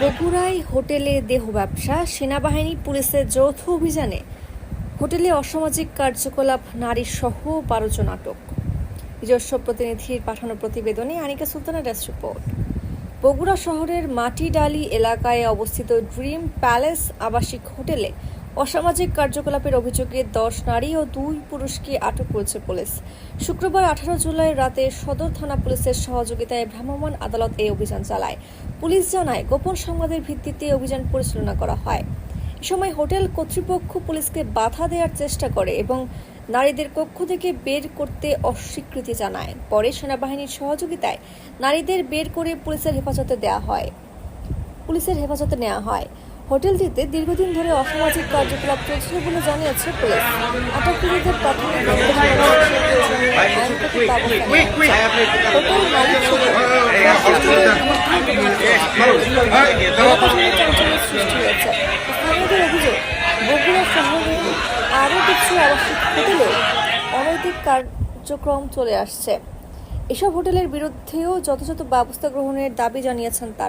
বগুড়ায় হোটেলে দেহ ব্যবসা, সেনাবাহিনী পুলিশের যৌথ অভিযানে হোটেলে অসামাজিক কার্যকলাপ, নারী সহ বারো জন আটক। নিজস্ব প্রতিনিধির পাঠানো প্রতিবেদনে আনিকা সুলতানা ডেস্ক রিপোর্ট। বগুড়া শহরের মাটিডালি এলাকায় অবস্থিত ড্রিম প্যালেস আবাসিক হোটেলে অসামাজিক কার্যকলাপের অভিযোগে দশ নারী ও দুই পুরুষকে আটক করেছে পুলিশ। শুক্রবার আঠারো জুলাই রাতে সদর থানা পুলিশের সহযোগিতায় ভ্রাম্যমাণ আদালত এই অভিযান চালায়। পুলিশ জানায়, গোপন সংবাদের ভিত্তিতে অভিযান পরিচালনা করা হয়। সময় হোটেল কর্তৃপক্ষ পুলিশকে বাধা দেওয়ার চেষ্টা করে এবং নারীদের কক্ষ থেকে বের করতে অস্বীকৃতি জানায় পরে সেনাবাহিনীর সহযোগিতায় নারীদের বের করে পুলিশের হেফাজতে দেওয়া হয় পুলিশের হেফাজতে নেওয়া হয় হোটেলটিতে দীর্ঘদিন ধরে অসামাজিক কার্যকলাপ চলছিল বলে জানিয়েছে পুলিশ আটককৃতদের প্রাথমিক সৃষ্টি হয়েছে কিছু আবাসিক হোটেলে অনৈতিক কার্যক্রম চলে আসছে। এসব হোটেলের বিরুদ্ধেও যথাযথ ব্যবস্থা গ্রহণের দাবি জানিয়েছেন তারা।